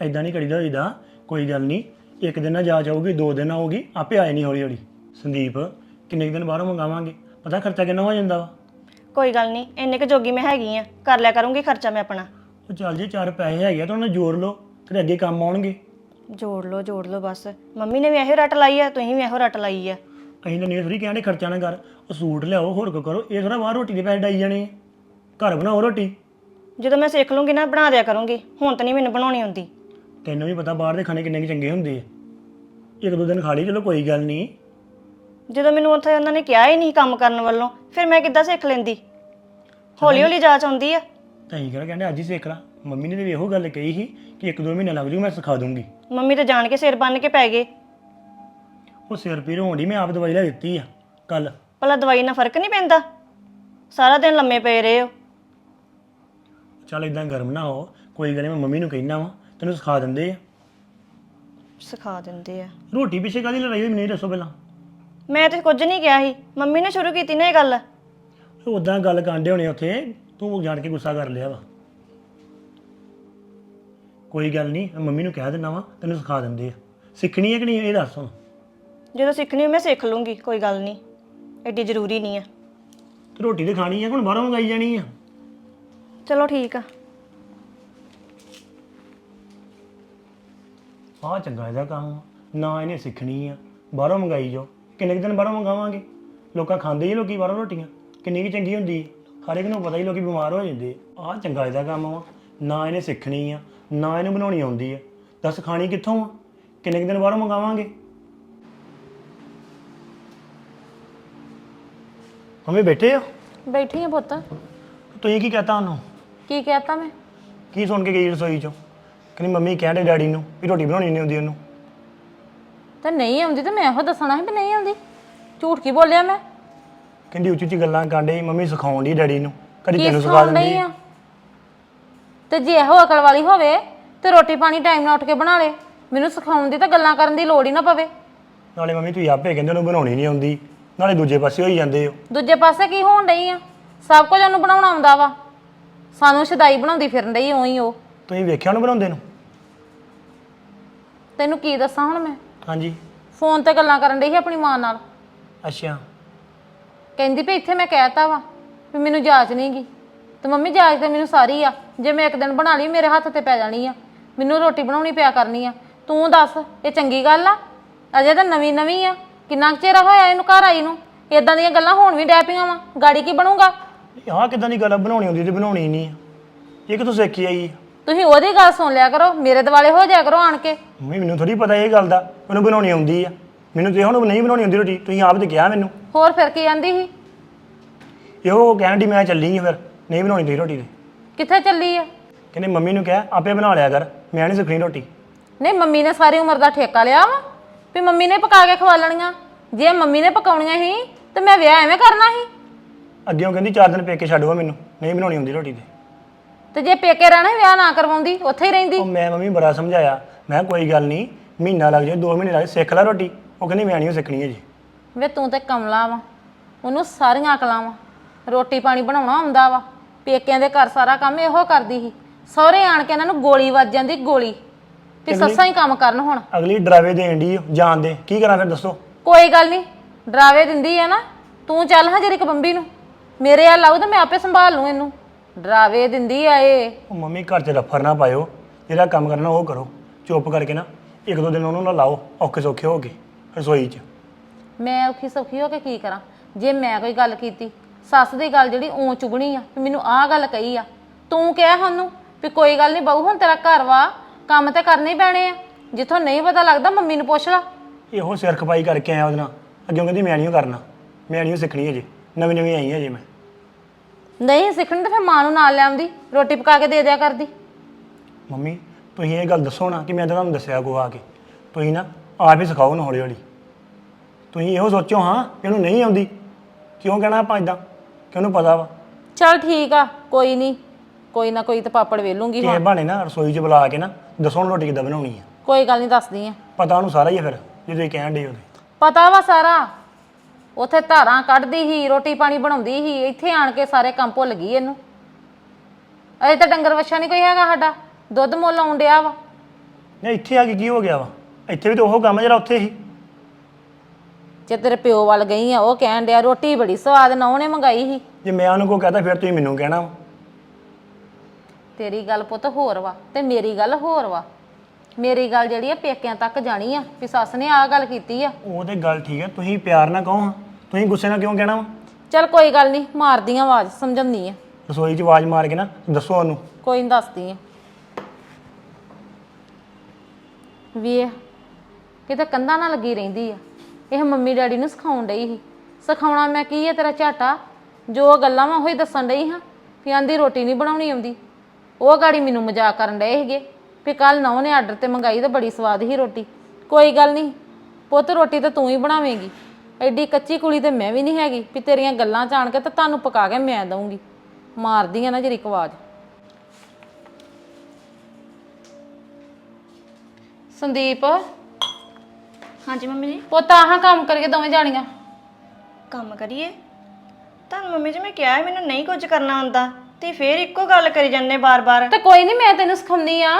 ਐਦਾਂ ਨਹੀਂ ਕਰੀਦਾ ਹੋਈਦਾ ਕੋਈ ਗੱਲ ਨਹੀਂ। ਇੱਕ ਦਿਨ ਨਾ ਜਾ ਜਾਊਗੀ ਦੋ ਦਿਨ ਆਊਗੀ ਆਪੇ ਆਏ ਨਹੀਂ ਹੌਲੀ ਹੌਲੀ ਸੰਦੀਪ ਕਿੰਨੇ ਕੁ ਦਿਨ ਬਾਹਰੋਂ ਮੰਗਾਵਾਂਗੇ? ਪਤਾ ਖਰਚਾ ਕਿੰਨਾ ਹੋ ਜਾਂਦਾ ਵਾ? ਕੋਈ ਗੱਲ ਨਹੀਂ ਇੰਨੇ ਕੁ ਜੋਗੀ ਮੈਂ ਹੈਗੀ ਆ। ਕਰ ਲਿਆ ਕਰੂੰਗੀ ਖਰਚਾ ਮੈਂ ਆਪਣਾ। ਉਹ ਚੱਲ ਜੇ ਚਾਰ ਪੈਸੇ ਹੈਗੇ ਆ ਤਾਂ ਉਹਨਾਂ ਨੂੰ ਜੋੜ ਲਓ ਤੇ ਅੱਗੇ ਕੰਮ ਆਉਣਗੇ। ਜੋੜ ਲਓ ਜੋੜ ਲਓ ਬਸ। ਮੰਮੀ ਨੇ ਵੀ ਇਹੋ ਰੱਟ ਲਾਈ ਆ ਤੁਸੀਂ ਵੀ ਇਹੋ ਰੱਟ ਲਾਈ ਆ। ਅਸੀਂ ਤਾਂ ਨਹੀਂ ਥੋੜੀ ਕਹਿੰਦੇ ਖਰਚਾ ਨਾ ਕਰ। ਉਹ ਸੂਟ ਲਿਆਓ ਹੋਰ ਕੋ ਕਰੋ। ਇਹ ਥੋੜਾ ਬਾਹਰ ਰੋਟੀ ਦੇ ਪੈਸੇ ਡਾਈ ਜਾਣੇ। ਆ। ਘਰ ਬਣਾਓ ਰੋਟੀ। ਜਦੋਂ ਮੈਂ ਸਿੱਖ ਲੂੰਗੀ ਨਾ ਬਣਾ ਦਿਆ ਕਰੂੰਗੀ। ਹੁਣ ਤਾਂ ਨਹੀਂ ਮੈਨੂੰ ਬਣਾਉਣੀ ਆਉਂਦੀ ਤੈਨੂੰ ਵੀ ਪਤਾ ਬਾਹਰ ਦੇ ਖਾਣੇ ਕਿੰਨੇ ਕੁ ਚੰਗੇ ਹੁੰਦੇ ਆ। ਇੱਕ ਦੋ ਦਿਨ ਖਾ ਲਈ ਚਲੋ ਕੋਈ ਗੱਲ ਨਹੀਂ। ਜਦੋਂ ਮੈਨੂੰ ਉੱਥੇ ਉਹਨਾਂ ਨੇ ਕਿਹਾ ਹੀ ਨਹੀਂ ਕੰਮ ਕਰਨ ਵੱਲੋਂ ਫਿਰ ਮੈਂ ਕਿੱਦਾਂ ਸਿੱਖ ਲੈਂਦੀ? ਹੌਲੀ ਹੌਲੀ ਜਾਚ ਆਉਂਦੀ ਆ। ਤਾਂ ਹੀ ਕਿਹਾ ਕਹਿੰਦੇ ਅੱਜ ਹੀ ਸਿੱਖ ਲਾ। ਮੰਮੀ ਨੇ ਵੀ ਇਹੋ ਗੱਲ ਕਹੀ ਸੀ ਕਿ ਇੱਕ ਦੋ ਮਹੀਨੇ ਲੱਗ ਜੂ ਮੈਂ ਸਿਖਾ ਦੂੰਗੀ। ਮੰਮੀ ਤਾਂ ਜਾਣ ਕੇ ਸਿਰ ਬੰਨ ਕੇ ਪੈ ਗਏ। ਉਹ ਸਿਰ ਪੀਰ ਹੋਣ ਡਈ ਮੈਂ ਆਪ ਦਵਾਈ ਲੈ ਦਿੱਤੀ ਆ ਕੱਲ। ਭਲਾ ਦਵਾਈ ਨਾਲ ਫ਼ਰਕ ਨਹੀਂ ਪੈਂਦਾ? ਸਾਰਾ ਦਿਨ ਲੰਮੇ ਪਏ ਰਹੇ ਹੋ। ਚੱਲ ਇਦਾਂ ਗਰਮ ਨਾ ਹੋ ਕੋਈ ਗੱਲ ਨਹੀਂ ਮੈਂ ਮੰਮੀ ਨੂੰ ਕਹਿਣਾ ਵਾ ਤੈਨੂੰ ਸਿਖਾ ਦਿੰਦੇ ਆ। ਸਿਖਾ ਦਿੰਦੇ ਆ। ਰੋਟੀ ਪਿੱਛੇ ਕਾਦੀ ਲੜਾਈ ਹੋਈ ਮੈਨੂੰ ਇਹ ਦੱਸੋ ਪਹਿਲਾਂ। ਮੈਂ ਤੇ ਕੁਝ ਨਹੀਂ ਕਿਹਾ ਸੀ ਮੰਮੀ ਨੇ ਸ਼ੁਰੂ ਕੀਤੀ ਨਾ ਇਹ ਗੱਲ। ਉਦਾਂ ਗੱਲ ਕਾਂਡੇ ਹੋਣੇ ਉੱਥੇ ਤੂੰ ਜਾਣ ਕੇ ਗੁੱਸਾ ਕਰ ਲਿਆ ਵਾ। ਕੋਈ ਗੱਲ ਨਹੀਂ ਮੈਂ ਮੰਮੀ ਨੂੰ ਕਹਿ ਦਿੰਦਾ ਵਾ ਤੈਨੂੰ ਸਿਖਾ ਦਿੰਦੇ ਆ। ਸਿੱਖਣੀ ਹੈ ਕਿ ਨਹੀਂ ਇਹ ਦੱਸ ਹੁਣ। ਜਦੋਂ ਸਿੱਖਣੀ ਮੈਂ ਸਿੱਖ ਲੂੰਗੀ ਕੋਈ ਗੱਲ ਨਹੀਂ। ਐਡੀ ਜ਼ਰੂਰੀ ਨਹੀਂ ਆ। ਤੇ ਰੋਟੀ ਤੇ ਖਾਣੀ ਆ ਹੁਣ ਬਾਹਰੋਂ ਮੰਗਾਈ ਜਾਣੀ ਆ? ਚਲੋ ਠੀਕ ਆ। ਆਹ ਚੰਗਾ ਇਹਦਾ ਕੰਮ ਆ। ਨਾ ਇਹਨੇ ਸਿੱਖਣੀ ਆ। ਬਾਹਰੋਂ ਮੰਗਾਈ ਜਾਓ। ਕਿੰਨੇ ਕੁ ਦਿਨ ਬਾਹਰੋਂ ਮੰਗਾਵਾਂਗੇ? ਲੋਕਾਂ ਖਾਂਦੇ ਹੀ ਲੋਕੀ ਬਾਹਰੋਂ ਰੋਟੀਆਂ। ਕਿੰਨੀ ਕੀ ਚੰਗੀ ਹੁੰਦੀ ਹੈ ਹਰ ਇੱਕ ਨੂੰ ਪਤਾ ਹੀ ਲੋਕੀ ਬਿਮਾਰ ਹੋ ਜਾਂਦੇ ਆਹ ਚੰਗਾ ਇਹਦਾ ਕੰਮ ਆ। ਨਾ ਇਹਨੇ ਸਿੱਖਣੀ ਆ। ਨਾ ਇਹਨੂੰ ਬਣਾਉਣੀ ਆਉਂਦੀ ਆ। ਦੱਸ ਖਾਣੀ ਕਿੱਥੋਂ ਆ? ਕਿੰਨੇ ਕੁ ਦਿਨ ਬਾਹਰੋਂ ਮੰਗਾਵਾਂਗੇ? ਮੰਮੀ ਬੈਠੇ ਹੋ ਬੈਠੀ ਆ ਪੁੱਤ। ਤੁਸੀਂ ਕੀ ਕਹਤਾ ਉਹਨੂੰ? ਕੀ ਕਹਿਤਾ ਮੈਂ? ਕੀ ਸੁਣ ਕੇ ਗਈ ਰਸੋਈ ਚੋਂ? ਕਹਿੰਦੀ ਮੰਮੀ ਕਹਿੰਦੇ ਡੈਡੀ ਨੂੰ ਵੀ ਰੋਟੀ ਬਣਾਉਣੀ ਨਹੀਂ ਆਉਂਦੀ ਉਹਨੂੰ। ਤੇ ਨਹੀਂ ਆਉਂਦੀ ਤੇ ਮੈਂ ਇਹੋ ਦੱਸਣਾ ਸੀ ਵੀ ਨਹੀਂ ਆਉਂਦੀ। ਝੂਠ ਕੀ ਬੋਲਿਆ ਮੈਂ? ਕਹਿੰਦੀ ਉੱਚੀ ਉੱਚੀ ਗੱਲਾਂ ਕਾਂਡੇ ਮੰਮੀ ਸਿਖਾਉਣ ਦੀ ਡੈਡੀ ਨੂੰ ਕਦੀ ਕੀ ਤੈਨੂੰ ਸਿਖਾ ਦਿੰਦੀ ਨਹੀਂ ਆ। ਤੇ ਜੇ ਇਹੋ ਅਕਲ ਵਾਲੀ ਹੋਵੇ ਤੇ ਰੋਟੀ ਪਾਣੀ ਟਾਈਮ ਨਾਲ ਉੱਠ ਕੇ ਬਣਾ ਲੇ। ਮੈਨੂੰ ਸਿਖਾਉਣ ਦੀ ਤਾਂ ਗੱਲਾਂ ਕਰਨ ਦੀ ਲੋੜ ਹੀ ਨਾ ਪਵੇ। ਨਾਲੇ ਮੰਮੀ ਤੁਸੀਂ ਆਪੇ ਕਹਿੰਦੇ ਉਹਨੂੰ ਬਣਾਉਣੀ ਨਹੀਂ ਆਉਂਦੀ। ਨਾਲੇ ਦੂਜੇ ਪਾਸੇ ਹੋਈ ਜਾਂਦੇ ਹੋ। ਦੂਜੇ ਪਾਸੇ ਕੀ ਹੋਣ ਡਈ ਆ? ਸਭ ਕੁਝ ਉਹਨੂੰ ਬਣਾਉਣਾ ਆਉਂਦਾ ਵਾ। ਸਾਨੂੰ ਸ਼ਦਾਈ ਬਣਾਉਂਦੀ ਫਿਰਨ ਡਈ ਉਹੀ ਉਹ। ਤੁਸੀਂ ਵੇਖਿਆ ਉਹਨੂੰ ਬਣਾਉਂਦੇ ਨੂੰ? ਤੈਨੂੰ ਕੀ ਦੱਸਾਂ ਹੁਣ ਮੈਂ? ਹਾਂਜੀ। ਫੋਨ ਤੇ ਗੱਲਾਂ ਕਰਨ ਡਈ ਸੀ ਆਪਣੀ ਮਾਂ ਨਾਲ। ਅੱਛਾ। ਕਹਿੰਦੀ ਵੀ ਇੱਥੇ ਮੈਂ ਕਹਿਤਾ ਵਾ ਵੀ ਮੈਨੂੰ ਜਾਚ ਨਹੀਂ ਗੀ। ਤੇ ਮੰਮੀ ਜਾਚ ਤੇ ਮੈਨੂੰ ਸਾਰੀ ਆ। ਜੇ ਮੈਂ ਇੱਕ ਦਿਨ ਬਣਾ ਲਈ ਮੇਰੇ ਹੱਥ ਤੇ ਪੈ ਜਾਣੀ ਆ। ਮੈਨੂੰ ਰੋਟੀ ਬਣਾਉਣੀ ਪਿਆ ਕਰਨੀ ਆ। ਤੂੰ ਦੱਸ ਇਹ ਚੰਗੀ ਗੱਲ ਆ? ਅਜੇ ਤਾਂ ਨਵੀਂ ਨਵੀਂ ਆ। ਕਿੰਨਾ ਕੁ ਚਿਰ ਹੋਇਆ ਇਹਨੂੰ ਘਰ ਆਈ ਨੂੰ? ਇਦਾਂ ਦੀਆਂ ਗੱਲਾਂ ਹੁਣ ਵੀ ਡੈ ਪਈਆਂ ਵਾ। ਗਾੜੀ ਕੀ ਬਣੂਗਾ? ਆਹ ਕਿਦਾਂ ਦੀ ਗੱਲ ਆ, ਬਣਾਉਣੀ ਆਉਂਦੀ ਤੇ ਬਣਾਉਣੀ ਨਹੀਂ ਆ। ਇਹ ਕਿ ਤੂੰ ਸਿੱਖੀ ਆਈ ਆ। ਤੁਸੀਂ ਉਹਦੀ ਗੱਲ ਸੁਣ ਲਿਆ ਕਰੋ। ਮੇਰੇ ਦਿਵਾਲੇ ਹੋ ਜਾਇਆ ਕਰੋ ਆਣ ਕੇ। ਮੰਮੀ ਮੈਨੂੰ ਥੋੜੀ ਪਤਾ ਇਹ ਗੱਲ ਦਾ। ਉਹਨੂੰ ਬਣਾਉਣੀ ਆਉਂਦੀ ਆ। ਮੈਨੂੰ ਤੇ ਹੁਣ ਨਹੀਂ ਬਣਾਉਣੀ ਆਉਂਦੀ ਰੋਟੀ। ਤੁਸੀਂ ਆਪ ਤੇ ਕਿਹਾ ਮੈਨੂੰ। ਹੋਰ ਫਿਰ ਕੀ ਆਂਦੀ ਸੀ? ਇਹੋ ਕਹਿਣ ਦੀ ਮੈਂ ਚੱਲੀ ਆ ਫਿਰ। ਨਹੀਂ ਬਣਾਉਣੀ ਤੇ ਰੋਟੀ ਤੇ। ਕਿੱਥੇ ਚੱਲੀ ਆ? ਕਹਿੰਦੇ ਮੰਮੀ ਨੂੰ ਕਿਹਾ ਆਪੇ ਬਣਾ ਲਿਆ ਕਰ। ਮੈਂ ਨਹੀਂ ਸਿੱਖਣੀ ਰੋਟੀ। ਨਹੀਂ ਮੰਮੀ ਨੇ ਸਾਰੀ ਉਮਰ ਦਾ ਠੇਕਾ ਲਿਆ ਵਾ। ਵੀ ਮੰਮੀ ਨੇ ਪਕਾ ਕੇ ਖਵਾ ਲੈਣੀਆਂ। ਜੇ ਮੰਮੀ ਨੇ ਪਕਾਉਣੀਆਂ ਸੀ ਤੇ ਮੈਂ ਵਿਆਹ ਐਵੇਂ ਕਰਨਾ ਸੀ ਅੱਗੇੋਂ ਕਹਿੰਦੀ ਚਾਰ ਦਿਨ ਪੇਕੇ ਛੱਡਵਾ ਮੈਨੂੰ। ਨਹੀਂ ਬਣਾਉਣੀ ਆਉਂਦੀ ਰੋਟੀ ਤੇ। ਤੇ ਜੇ ਪੇਕੇ ਰਹਿਣਾ ਵਿਆਹ ਨਾ ਕਰਵਾਉਂਦੀ ਉੱਥੇ ਹੀ ਰਹਿੰਦੀ। ਉਹ ਮੈਂ ਮੰਮੀ ਬੜਾ ਸਮਝਾਇਆ। ਮੈਂ ਕਿਹਾ ਕੋਈ ਗੱਲ ਨਹੀਂ ਮਹੀਨਾ ਲੱਗ ਜਾਏ 2 ਮਹੀਨੇ ਲੱਗ ਜਾਏ ਸਿੱਖ ਲੈ ਰੋਟੀ। ਉਹ ਕਹਿੰਦੀ ਮੈਂ ਨਹੀਂ ਸਿੱਖਣੀ ਹੈ ਜੀ ਵੇ ਤੂੰ ਤੇ ਕਮਲਾ ਵਾ। ਉਹਨੂੰ ਸਾਰੀਆਂ ਅਕਲਾਂ ਵਾ। ਰੋਟੀ ਪਾਣੀ ਬਣਾਉਣਾ ਆਉਂਦਾ ਵਾ। ਪੇਕਿਆਂ ਦੇ ਘਰ ਸਾਰਾ ਕੰਮ ਇਹੋ ਕਰਦੀ ਸੀ। ਸਹੁਰੇ ਆਣ ਕੇ ਇਹਨਾਂ ਨੂੰ ਗੋਲੀ ਵੱਜ ਜਾਂਦੀ ਗੋਲੀ। ਤੇ ਸੱਸਾਂ ਹੀ ਕੰਮ ਕਰਨ ਹੁਣ। ਅਗਲੀ ਡਰਾਵੇ ਦੇਣ ਦੀ ਜਾਣ ਦੇ। ਕੀ ਕਰਾਂ ਫਿਰ ਦੱਸੋ? ਕੋਈ ਗੱਲ ਨਹੀਂ ਡਰਾਵੇ ਦਿੰਦੀ ਆ ਨਾ ਤੂੰ ਚੱਲ ਹਾਂ ਜਰੀ ਬੰਬੀ ਨੂੰ। ਮੇਰੇ ਆ ਲਾਉ ਤਾਂ ਮੈਂ ਆਪੇ ਸੰਭਾਲ ਲੂੰ ਇਹਨੂੰ। ਡਰਾਵੇ ਦਿੰਦੀ ਆ ਇਹ। ਉਹ ਮੰਮੀ ਘਰ 'ਚ ਰਫਰ ਨਾ ਪਾਇਓ ਜਿਹੜਾ ਕੰਮ ਕਰਨਾ ਉਹ ਕਰੋ। ਚੁੱਪ ਕਰਕੇ ਨਾ ਇੱਕ ਦੋ ਦਿਨ ਉਹਨੂੰ ਨਾ ਲਾਓ ਔਖੇ ਸੌਖੇ ਹੋ ਕੇ ਰਸੋਈ 'ਚ। ਮੈਂ ਔਖੀ ਸੌਖੀ ਹੋ ਕੇ ਕੀ ਕਰਾਂ? ਜੇ ਮੈਂ ਕੋਈ ਗੱਲ ਕੀਤੀ ਸੱਸ ਦੀ ਗੱਲ ਜਿਹੜੀ ਊਂ ਚੁਗਣੀ ਆ ਵੀ ਮੈਨੂੰ ਆਹ ਗੱਲ ਕਹੀ ਆ ਤੂੰ ਕਹਿ ਸਾਨੂੰ ਵੀ ਕੋਈ ਗੱਲ ਨਹੀਂ ਬਹੂ ਹੁਣ ਤੇਰਾ ਘਰ ਵਾ ਕੰਮ ਤੇ ਕਰਨੇ ਹੀ ਪੈਣੇ ਆ। ਜਿੱਥੋਂ ਨਹੀਂ ਪਤਾ ਲੱਗਦਾ ਮੰਮੀ ਨੂੰ ਪੁੱਛ ਲਾ। ਇਹੋ ਸਿਰ ਖਪਾਈ ਕਰਕੇ ਆਇਆ ਉਹਦੇ ਨਾਲ। ਅੱਗੇ ਕਹਿੰਦੀ ਮੈਂ ਨਹੀਂ ਕਰਨਾ। ਮੈਂ ਨਹੀਂ ਸਿੱਖਣੀ ਅਜੇ ਨਵੀਂ ਨਵੀਂ ਆਈ ਅਜੇ ਮੈਂ। ਨਹੀਂ ਸਿੱਖਣੀ ਤਾਂ ਫਿਰ ਮਾਂ ਨੂੰ ਨਾਲ ਲਿਆਉਂਦੀ। ਰੋਟੀ ਪਕਾ ਕੇ ਦੇ ਦਿਆ ਕਰਦੀ। ਮੰਮੀ ਤੁਸੀਂ ਇਹ ਗੱਲ ਦੱਸੋ ਨਾ ਕਿ ਮੈਂ ਤਾਂ ਤੁਹਾਨੂੰ ਦੱਸਿਆ ਕੋ ਆ ਕੇ। ਤੁਸੀਂ ਨਾ ਆਪ ਹੀ ਸਿਖਾਓ ਨਾ ਹੌਲੀ ਹੌਲੀ ਤੁਸੀਂ ਇਹੋ ਸੋਚੋ ਹਾਂ ਕਿ ਇਹਨੂੰ ਨਹੀਂ ਆਉਂਦੀ। ਕਿਉਂ ਕਹਿਣਾ ਆਪਾਂ ਇਦਾਂ ਕਿ ਉਹਨੂੰ ਪਤਾ ਵਾ? ਚਲ ਠੀਕ ਆ ਕੋਈ ਨਹੀਂ ਕੋਈ ਨਾ ਕੋਈ ਤਾਂ ਪਾਪੜ ਵੇਲੂੰਗੀ ਕਿਸੇ ਬਹਾਨੇ ਨਾ ਰਸੋਈ 'ਚ ਬੁਲਾ ਕੇ ਨਾ ਦੱਸੋ ਉਹਨੂੰ ਰੋਟੀ ਕਿੱਦਾਂ ਬਣਾਉਣੀ ਆ? ਕੋਈ ਗੱਲ ਨਹੀਂ ਦੱਸਦੀ ਆ। ਪਤਾ ਉਹਨੂੰ ਸਾਰਾ ਹੀ ਆ ਫਿਰ ਜੇ ਤੁਸੀਂ ਕਹਿਣ ਦੇ ਉਹਦੇ ਪਤਾ ਵਾ ਸਾਰਾ। ਉਥੇ ਧਾਰਾਂ ਕੱਢਦੀ ਸੀ ਰੋਟੀ ਪਾਣੀ ਬਣਾਉਂਦੀ ਸੀ ਇੱਥੇ ਆਣ ਕੇ ਸਾਰੇ ਕੰਮ ਭੁੱਲ ਗਈ ਇਹਨੂੰ। ਅਜੇ ਤਾਂ ਡੰਗਰ ਵੱਛਾ ਨਹੀਂ ਕੋਈ ਹੈਗਾ ਸਾਡਾ ਦੁੱਧ ਮੁੱਲ ਆਉਣ ਡਿਆ ਵਾ। ਨਹੀਂ ਇੱਥੇ ਆ ਕੇ ਕੀ ਹੋ ਗਿਆ ਵਾ? ਇੱਥੇ ਵੀ ਤਾਂ ਉਹ ਕੰਮ ਜਿਹੜਾ ਉੱਥੇ ਸੀ। ਜੇ ਤੇਰੇ ਪਿਓ ਵੱਲ ਗਈ ਆ ਉਹ ਕਹਿਣ ਡਿਆ ਰੋਟੀ ਬੜੀ ਸਵਾਦ ਨਾ ਉਹਨੇ ਮੰਗਾਈ ਸੀ। ਜੇ ਮੈਂ ਉਹਨੂੰ ਕੋ ਕਹਤਾ ਫਿਰ ਤੁਸੀਂ ਮੈਨੂੰ ਕਹਿਣਾ ਵਾ। ਤੇਰੀ ਗੱਲ ਪੁੱਤ ਹੋਰ ਵਾ ਤੇ ਮੇਰੀ ਗੱਲ ਹੋਰ ਵਾ। ਮੇਰੀ ਗੱਲ ਜਿਹੜੀ ਆ ਪੇਕਿਆਂ ਤੱਕ ਜਾਣੀ ਆ ਵੀ ਸੱਸ ਨੇ ਆਹ ਗੱਲ ਕੀਤੀ ਆ। ਉਹ ਤੇ ਗੱਲ ਠੀਕ ਹੈ ਤੁਸੀਂ ਪਿਆਰ ਨਾਲ ਕਹੋ ਹਾਂ। ਤੁਸੀਂ ਗੁੱਸੇ ਨਾਲ ਕਿਉਂ ਕਹਿਣਾ ਵਾ? ਚਲ ਕੋਈ ਗੱਲ ਨਹੀਂ ਮਾਰਦੀ ਆ ਆਵਾਜ਼ ਸਮਝਾਉਂਦੀ ਆ। ਰਸੋਈ 'ਚ ਆਵਾਜ਼ ਮਾਰ ਕੇ ਨਾ ਦੱਸੋ ਉਹਨੂੰ। ਕੋਈ ਨਹੀਂ ਦੱਸਦੀ ਆ। ਵੇਖ ਕਿਤੇ ਕੰਧਾਂ ਨਾਲ ਲੱਗੀ ਰਹਿੰਦੀ ਆ। ਇਹ ਮੰਮੀ ਡੈਡੀ ਨੂੰ ਸਿਖਾਉਣ ਡਈ ਸੀ। ਸਿਖਾਉਣਾ ਮੈਂ ਕੀ ਆ ਤੇਰਾ ਝਾਟਾ? ਜੋ ਗੱਲਾਂ ਮੈਂ ਉਹੀ ਦੱਸਣ ਡਈ ਹਾਂ ਵੀ ਆਂਦੀ ਰੋਟੀ ਨਹੀਂ ਬਣਾਉਣੀ ਆਉਂਦੀ। ਉਹ ਗਾੜੀ ਮੈਨੂੰ ਮਜ਼ਾਕ ਕਰਨ ਡਏ ਸੀਗੇ ਵੀ ਕੱਲ ਨਾ ਉਹਨੇ ਆਰਡਰ ਤੇ ਮੰਗਾਈ ਤਾਂ ਬੜੀ ਸਵਾਦ ਹੀ ਰੋਟੀ। ਕੋਈ ਗੱਲ ਨਹੀਂ ਪੁੱਤ ਰੋਟੀ ਤਾਂ ਤੂੰ ਹੀ ਬਣਾਵੇਂਗੀ। ਐਡੀ ਕੱਚੀ ਕੁੜੀ ਤੇ ਮੈਂ ਵੀ ਨਹੀਂ ਹੈਗੀ ਵੀ ਤੇਰੀਆਂ ਗੱਲਾਂ ਜਾਣ ਕੇ ਤਾਂ ਤੁਹਾਨੂੰ ਪਕਾ ਕੇ ਮੈਂ ਦਊਂਗੀ। ਮਾਰਦੀ ਆ ਨਾ ਜਰੀ ਆਵਾਜ਼। ਸੰਦੀਪ? ਹਾਂਜੀ ਮੰਮੀ ਜੀ। ਪੁੱਤ ਆਹਾਂ ਕੰਮ ਕਰਕੇ ਦੋਵੇਂ ਜਾਣੀਆਂ। ਕੰਮ ਕਰੀਏ? ਤੁਹਾਨੂੰ ਮੰਮੀ ਜੀ ਮੈਂ ਕਿਹਾ ਹੈ ਮੈਨੂੰ ਨਹੀਂ ਕੁਝ ਕਰਨਾ ਆਉਂਦਾ ਤੇ ਫੇਰ ਇੱਕੋ ਗੱਲ ਕਰੀ ਜਾਂਦੇ ਬਾਰ-ਬਾਰ। ਤੇ ਕੋਈ ਨਹੀਂ ਮੈਂ ਤੈਨੂੰ ਸਿਖਾਉਂਦੀ ਆ।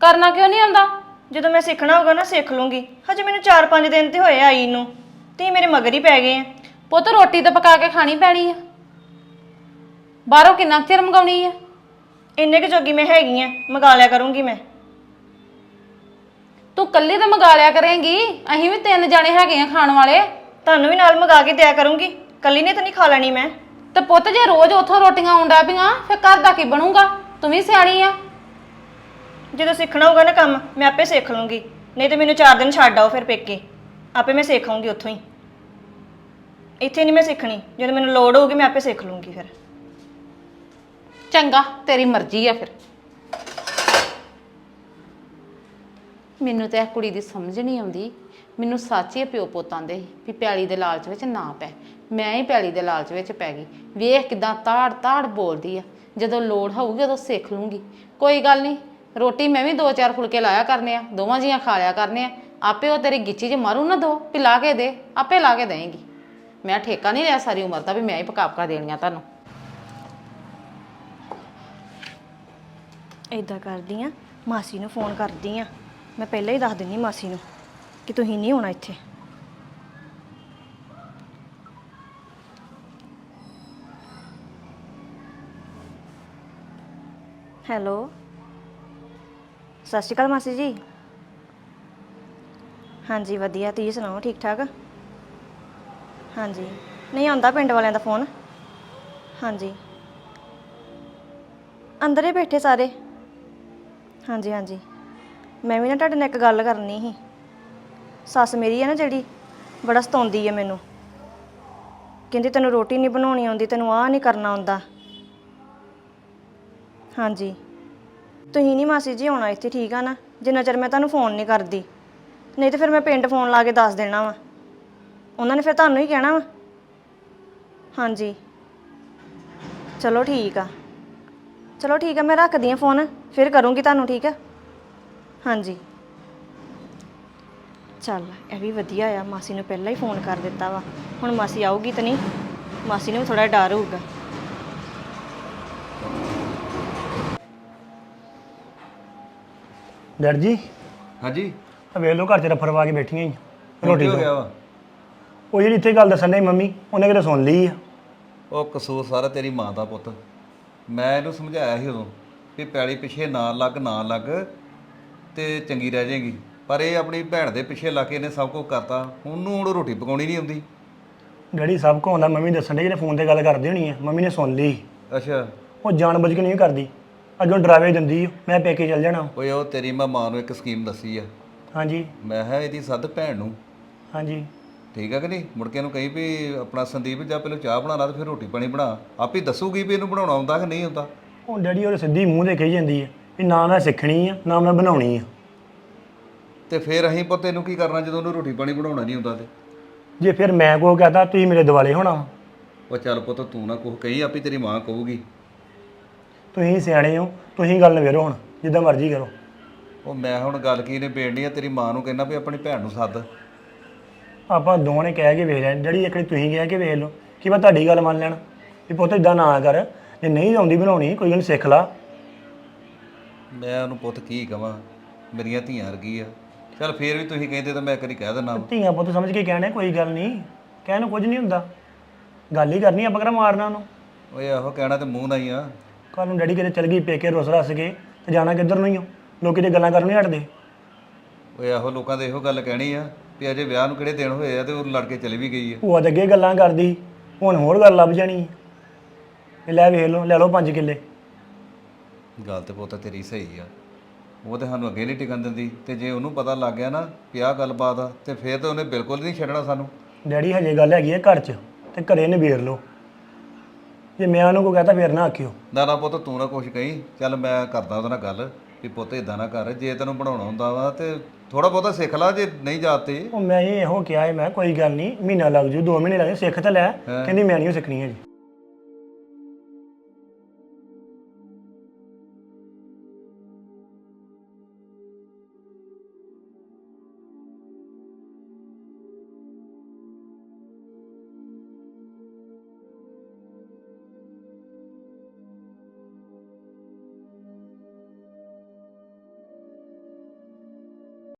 ਕਰਨਾ ਕਿਉਂ ਨਹੀਂ ਆਉਂਦਾ? ਜਦੋਂ ਮੈਂ ਸਿੱਖਣਾ ਹੋਗਾ ਨਾ ਸਿੱਖ ਲੂੰਗੀ। ਹਜੇ ਮੈਨੂੰ 4-5 ਦਿਨ ਤੇ ਹੋਏ ਆਈ ਨੂੰ। ਤੇ ਮੇਰੇ ਮਗਰ ਹੀ ਪੈ ਗਏ ਆ। ਪੁੱਤ ਰੋਟੀ ਤਾਂ ਪਕਾ ਕੇ ਖਾਣੀ ਪੈਣੀ ਆ। ਬਾਹਰੋਂ ਕਿੰਨਾ ਕੁ ਚਿਰ ਮੰਗਾਉਣੀ ਆ? ਇੰਨੇ ਕੁ ਜੋਗੀ ਮੈਂ ਹੈਗੀ ਆ ਮੰਗਾ ਲਿਆ ਕਰੂੰਗੀ ਮੈਂ। ਤੂੰ ਕੱਲੀ ਤਾਂ ਮੰਗਾ ਲਿਆ ਕਰੇਂਗੀ ਅਸੀਂ ਵੀ ਤਿੰਨ ਜਾਣੇ ਹੈਗੇ ਆ ਖਾਣ ਵਾਲੇ। ਤੁਹਾਨੂੰ ਵੀ ਨਾਲ ਮੰਗਾ ਕੇ ਦਿਆ ਕਰੂੰਗੀ। ਕੱਲੀ ਨੇ ਤਾਂ ਨਹੀਂ ਖਾ ਲੈਣੀ ਮੈਂ। ਤੇ ਪੁੱਤ ਜੇ ਰੋਜ਼ ਉੱਥੋਂ ਰੋਟੀਆਂ ਆਉਂਦਾ ਪਈਆਂ ਫਿਰ ਘਰ ਦਾ ਕੀ ਬਣੂਗਾ? ਤੂੰ ਵੀ ਸਿਆਣੀ ਆ। ਜਦੋਂ ਸਿੱਖਣਾ ਹੋਗਾ ਨਾ ਕੰਮ ਮੈਂ ਆਪੇ ਸਿੱਖ ਲੂੰਗੀ। ਨਹੀਂ ਤੇ ਮੈਨੂੰ 4 ਦਿਨ ਛੱਡ ਆਓ ਫਿਰ ਪੇਕੇ। ਆਪੇ ਮੈਂ ਸਿੱਖ ਆਉਂਗੀ ਉੱਥੋਂ ਹੀ। ਇੱਥੇ ਨਹੀਂ ਮੈਂ ਸਿੱਖਣੀ। ਜਦੋਂ ਮੈਨੂੰ ਲੋੜ ਹੋਊਗੀ ਮੈਂ ਆਪੇ ਸਿੱਖ ਲੂੰਗੀ ਫਿਰ। ਚੰਗਾ ਤੇਰੀ ਮਰਜ਼ੀ ਆ ਫਿਰ। ਮੈਨੂੰ ਤਾਂ ਇਹ ਕੁੜੀ ਦੀ ਸਮਝ ਨਹੀਂ ਆਉਂਦੀ। ਮੈਨੂੰ ਸੱਚ ਹੀ ਪਿਓ ਪੁੱਤਾਂ ਦੇ ਸੀ ਵੀ ਪੈਲੀ ਦੇ ਲਾਲਚ ਵਿੱਚ ਨਾ ਪੈ। ਮੈਂ ਹੀ ਪੈਲੀ ਦੇ ਲਾਲਚ ਵਿੱਚ ਪੈ ਗਈ। ਵੇਖ ਕਿਦਾਂ ਤਾੜ ਤਾੜ ਬੋਲਦੀ ਆ। ਜਦੋਂ ਲੋੜ ਹੋਊਗੀ ਉਦੋਂ ਸਿੱਖ ਲੂੰਗੀ। ਕੋਈ ਗੱਲ ਨਹੀਂ, ਰੋਟੀ ਮੈਂ ਵੀ ਦੋ ਚਾਰ ਫੁਲਕੇ ਲਾਇਆ ਕਰਨੇ ਆ, ਦੋਵਾਂ ਜੀਆਂ ਖਾ ਲਿਆ ਕਰਨੇ ਆ। ਆਪੇ ਉਹ ਤੇਰੀ ਗਿੱਚੀ 'ਚ ਮਾਰੂ ਨਾ ਦੋ, ਵੀ ਲਾ ਕੇ ਦੇ, ਆਪੇ ਲਾ ਕੇ ਦੇਂਗੀ ਮੈਂ ਠੇਕਾ ਨਹੀਂ ਲਿਆ ਸਾਰੀ ਉਮਰ ਦਾ ਵੀ ਮੈਂ ਹੀ ਪਕਾ ਪਕਾ ਦੇਣੀਆਂ ਤੁਹਾਨੂੰ। ਇਦਾਂ ਕਰਦੀ ਆ, ਮਾਸੀ ਨੂੰ ਫੋਨ ਕਰਦੀ ਆ। ਮੈਂ ਪਹਿਲਾਂ ਹੀ ਦੱਸ ਦਿੰਦੀ ਮਾਸੀ ਨੂੰ ਕਿ ਤੁਸੀਂ ਨਹੀਂ ਆਉਣਾ ਇੱਥੇ। ਹੈਲੋ। ਸਤਿ ਸ਼੍ਰੀ ਅਕਾਲ ਮਾਸੀ ਜੀ। ਹਾਂਜੀ, ਵਧੀਆ। ਤੁਸੀਂ ਸੁਣਾਓ ਠੀਕ ਠਾਕ ਹਾਂਜੀ। ਨਹੀਂ, ਆਉਂਦਾ ਪਿੰਡ ਵਾਲਿਆਂ ਦਾ ਫੋਨ। ਹਾਂਜੀ। ਅੰਦਰ ਹੀ ਬੈਠੇ ਸਾਰੇ। ਹਾਂਜੀ ਹਾਂਜੀ। ਮੈਂ ਵੀ ਨਾ ਤੁਹਾਡੇ ਨਾਲ ਇੱਕ ਗੱਲ ਕਰਨੀ ਸੀ। ਸੱਸ ਮੇਰੀ ਹੈ ਨਾ ਜਿਹੜੀ, ਬੜਾ ਸਤਾਉਂਦੀ ਹੈ ਮੈਨੂੰ। ਕਹਿੰਦੀ ਤੈਨੂੰ ਰੋਟੀ ਨਹੀਂ ਬਣਾਉਣੀ ਆਉਂਦੀ, ਤੈਨੂੰ ਆਹ ਨਹੀਂ ਕਰਨਾ ਆਉਂਦਾ। ਹਾਂਜੀ। ਤੁਸੀਂ ਨਹੀਂ ਮਾਸੀ ਜੀ ਆਉਣਾ ਇੱਥੇ, ਠੀਕ ਆ ਨਾ? ਜਿੰਨਾ ਚਿਰ ਮੈਂ ਤੁਹਾਨੂੰ ਫੋਨ ਨਹੀਂ ਕਰਦੀ। ਨਹੀਂ ਤੇ ਫਿਰ ਮੈਂ ਪਿੰਡ ਫੋਨ ਲਾ ਕੇ ਦੱਸ ਦੇਣਾ ਵਾ। ਉਹਨਾਂ ਨੇ ਫਿਰ ਤੁਹਾਨੂੰ ਹੀ ਕਹਿਣਾ ਵਾ। ਹਾਂਜੀ। ਚਲੋ ਠੀਕ ਆ। ਚਲੋ ਠੀਕ ਆ, ਮੈਂ ਰੱਖਦੀ ਆ ਫੋਨ, ਫਿਰ ਕਰੂੰਗੀ ਤੁਹਾਨੂੰ, ਠੀਕ ਆ? ਹਾਂਜੀ। ਚੱਲ ਇਹ ਵੀ ਵਧੀਆ ਆ। ਮਾਸੀ ਨੂੰ ਪਹਿਲਾਂ ਹੀ ਫੋਨ ਕਰ ਦਿੱਤਾ ਵਾ। ਹੁਣ ਮਾਸੀ ਆਊਗੀ ਤਾਂ ਨਹੀਂ। ਮਾਸੀ ਨੂੰ ਵੀ ਥੋੜਾ ਡਰ ਹੋਊਗਾ। ਡੈਡ ਜੀ? ਹਾਂਜੀ। ਆ ਵੇਖ ਲਓ ਘਰ 'ਚ ਰਫਰਵਾ ਕੇ ਬੈਠੀਆਂ ਹੀ। ਰੋਟੀ ਹੋ ਤੋਂ ਗਿਆ ਵਾ? ਉਹ ਜਿਹੜੀ ਇੱਥੇ ਗੱਲ ਦੱਸਣ ਡਈ ਮੰਮੀ ਉਹਨੇ ਕਿਤੇ ਸੁਣ ਲਈ ਆ। ਉਹ ਕਸੂਰ ਸਾਰਾ ਤੇਰੀ ਮਾਂ ਦਾ ਪੁੱਤ। ਮੈਂ ਇਹਨੂੰ ਸਮਝਾਇਆ ਸੀ ਉਦੋਂ ਵੀ ਪੈਲੀ ਪਿੱਛੇ ਨਾ ਲੱਗ ਨਾ ਲੱਗ। ਤੇ ਚੰਗੀ ਰਹਿ ਜਾਏਗੀ। ਪਰ ਇਹ ਆਪਣੀ ਭੈਣ ਦੇ ਪਿੱਛੇ ਲਾ ਕੇ ਇਹਨੇ ਸਭ ਕੁਝ ਕਰਤਾ। ਉਹਨੂੰ ਹੁਣ ਰੋਟੀ ਪਕਾਉਣੀ ਨਹੀਂ ਆਉਂਦੀ। ਡੈਡੀ ਸਭ ਕੋ ਆਉਂਦਾ। ਮੰਮੀ ਦੱਸਣ ਡਈ ਜਿਹੜੇ ਫੋਨ ਤੇ ਗੱਲ ਕਰਦੀ ਹੋਣੀ ਆ। ਮੰਮੀ ਨੇ ਸੁਣ ਲਈ। ਅੱਛਾ। ਉਹ ਜਾਣ ਬੁੱਝ ਕੇ ਨਹੀਂ ਕਰਦੀ। ਅੱਗੋਂ ਡਰਾਵੇ ਦਿੰਦੀ ਓ, ਮੈਂ ਪੇਕੇ ਚੱਲ ਜਾਣਾ। ਓਏ ਉਹ ਤੇਰੀ ਮੈਂ ਮਾਂ ਨੂੰ ਇੱਕ ਸਕੀਮ ਦੱਸੀ ਆ। ਹਾਂਜੀ। ਮੈਂ ਕਿਹਾ ਇਹਦੀ ਸੱਦ ਭੈਣ ਨੂੰ। ਹਾਂਜੀ। ਠੀਕ ਹੈ ਕਿ ਨਹੀਂ? ਮੁੜ ਕੇ ਇਹਨੂੰ ਕਹੀ ਵੀ ਆਪਣਾ ਸੰਦੀਪ ਜਾਂ ਪਹਿਲਾਂ ਚਾਹ ਬਣਾ ਲਾ ਤੇ ਫਿਰ ਰੋਟੀ ਪਾਣੀ ਬਣਾ। ਆਪੇ ਦੱਸੂਗੀ ਵੀ ਇਹਨੂੰ ਬਣਾਉਣਾ ਆਉਂਦਾ ਕਿ ਨਹੀਂ ਆਉਂਦਾ? ਹੁਣ ਡੈਡੀ ਉਹ ਸਿੱਧੀ ਮੂੰਹ ਦੇ ਕਹੀ ਜਾਂਦੀ ਹੈ ਵੀ ਨਾ ਮੈਂ ਸਿੱਖਣੀ ਆ ਨਾ ਮੈਂ ਬਣਾਉਣੀ ਆ। ਤੇ ਫਿਰ ਅਸੀਂ ਪੁੱਤ ਇਹਨੂੰ ਕੀ ਕਰਨਾ ਜਦੋਂ ਉਹਨੂੰ ਰੋਟੀ ਪਾਣੀ ਬਣਾਉਣਾ ਨਹੀਂ ਆਉਂਦਾ ਤੇ? ਜੇ ਫਿਰ ਮੈਂ ਕੋ ਕਹਤਾ ਤੁਸੀਂ ਮੇਰੇ ਦਿਵਾਲੇ ਹੋਣਾ ਵਾ। ਉਹ ਚੱਲ ਪੁੱਤ ਤੂੰ ਨਾ ਕੁਝ ਕਹੀ ਆਪੇ ਤੇਰੀ ਮਾਂ ਕਹੂਗੀ। ਤੁਸੀਂ ਸਿਆਣੇ ਹੋ ਤੁਸੀਂ ਗੱਲ ਨਵੇਰੋ ਹੁਣ ਜਿੱਦਾਂ ਮਰਜ਼ੀ ਕਰੋ। ਉਹ ਮੈਂ ਹੁਣ ਗੱਲ ਕੀ ਨੇ ਬੇੜਨੀ ਆ ਤੇਰੀ ਮਾਂ ਨੂੰ ਕਹਿਣਾ ਵੀ ਆਪਣੀ ਭੈਣ ਨੂੰ ਸੱਦ। ਆਪਾਂ ਦੋਵਾਂ ਨੇ ਕਹਿ ਕੇ ਵੇਖ ਲਿਆ ਡੈਡੀ ਇੱਕ ਵਾਰੀ ਤੁਸੀਂ ਕਹਿ ਕੇ ਵੇਖ ਲਓ ਕਿ ਮੈਂ ਤੁਹਾਡੀ ਗੱਲ ਮੰਨ ਲੈਣਾ। ਵੀ ਪੁੱਤ ਇਦਾਂ ਨਾ ਕਰ ਜੇ ਨਹੀਂ ਆਉਂਦੀ ਬਣਾਉਣੀ ਕੋਈ ਗੱਲ ਨੀ, ਸਿੱਖ ਲਾ। ਮੈਂ ਉਹਨੂੰ ਪੁੱਤ ਕੀ ਕਵਾਂ? ਮੇਰੀਆਂ ਧੀਆਂ ਵਰਗੀ ਆ। ਚੱਲ ਫੇਰ ਵੀ ਤੁਸੀਂ ਕਹਿੰਦੇ ਤਾਂ ਮੈਂ ਕਰੀ ਕਹਿ ਦਿੰਦਾ ਧੀਆਂ ਪੁੱਤ ਸਮਝ ਕੇ ਕਹਿਣਾ ਕੋਈ ਗੱਲ ਨਹੀਂ। ਕਹਿਣ ਨੂੰ ਕੁਝ ਨਹੀਂ ਹੁੰਦਾ। ਗੱਲ ਹੀ ਕਰਨੀ ਆਪਾਂ ਕਿਹੜਾ ਮਾਰਨਾ ਉਹਨੂੰ। ਓਏ ਆਹੋ ਕਹਿਣਾ ਤੇ ਮੂੰਹ ਨਾਲ ਹੀ ਆ। ਕੱਲ ਨੂੰ ਡੈਡੀ ਕਿਤੇ ਚਲ ਗਈ ਪੇਕੇ ਰੁੱਸ ਰਸ ਕੇ ਤੇ ਜਾਣਾ ਕਿੱਧਰ ਨੂੰ ਹੀ ਹੋ ਲੋਕੀ ਤੇ ਗੱਲਾਂ ਕਰਨ ਨਹੀਂ ਹਟਦੇ। ਓਏ ਆਹੋ ਲੋਕਾਂ ਦੇ ਇਹੋ ਗੱਲ ਕਹਿਣੀ ਆ ਵੀ ਅਜੇ ਵਿਆਹ ਨੂੰ ਕਿਹੜੇ ਦਿਨ ਹੋਏ ਆ ਤੇ ਉਹ ਲੜ ਕੇ ਚਲੀ ਵੀ ਗਈ ਆ। ਭੂਆ ਤੇ ਅੱਗੇ ਗੱਲਾਂ ਕਰਦੀ ਹੁਣ ਹੋਰ ਗੱਲ ਲੱਭ ਜਾਣੀ। ਹੈ। ਵੀ ਲੈ ਵੇਖ ਲਓ ਲੈ ਲਓ 5 ਕਿੱਲੇ। ਗੱਲ ਤੇ ਪੁੱਤ ਤੇਰੀ ਸਹੀ ਆ। ਉਹ ਤੇ ਸਾਨੂੰ ਅੱਗੇ ਨਹੀਂ ਟਿਕਣ ਦਿੰਦੀ। ਤੇ ਜੇ ਉਹਨੂੰ ਪਤਾ ਲੱਗ ਗਿਆ ਨਾ ਵੀ ਆਹ ਗੱਲਬਾਤ ਆ ਤੇ ਫੇਰ ਤਾਂ ਉਹਨੇ ਬਿਲਕੁਲ ਨਹੀਂ ਛੱਡਣਾ ਸਾਨੂੰ। ਡੈਡੀ ਹਜੇ ਗੱਲ ਹੈਗੀ ਹੈ ਘਰ 'ਚ ਤੇ ਘਰੇ ਨਿਬੇੜ ਲਓ। ਜੇ ਮੈਂ ਉਹਨੂੰ ਕੋ ਕਹਤਾ ਫੇਰ ਨਾ ਆਖਿਓ। ਨਾ ਨਾ ਪੁੱਤ ਤੂੰ ਨਾ ਕੁਛ ਕਹੀਂ। ਚੱਲ ਮੈਂ ਕਰਦਾ ਉਹਦੇ ਨਾਲ ਗੱਲ ਵੀ ਪੁੱਤ ਇਦਾਂ ਨਾ ਕਰ। ਜੇ ਤੈਨੂੰ ਬਣਾਉਣਾ ਹੁੰਦਾ ਵਾ ਤੇ ਥੋੜਾ ਬਹੁਤਾ ਸਿੱਖ ਲਾ ਜੇ ਨਹੀਂ ਜਾਤੇ। ਉਹ ਮੈਂ ਇਹ ਕਿਹਾ ਹੈ ਮੈਂ ਕੋਈ ਗੱਲ ਨਹੀਂ ਮਹੀਨਾ ਲੱਗ ਜੂ 2 ਮਹੀਨੇ ਲੱਗ ਸਿੱਖ ਤਾਂ ਲੈ। ਕਹਿੰਦੀ ਮੈਂ ਨਹੀਂ ਸਿੱਖਣੀ ਹੈ ਜੀ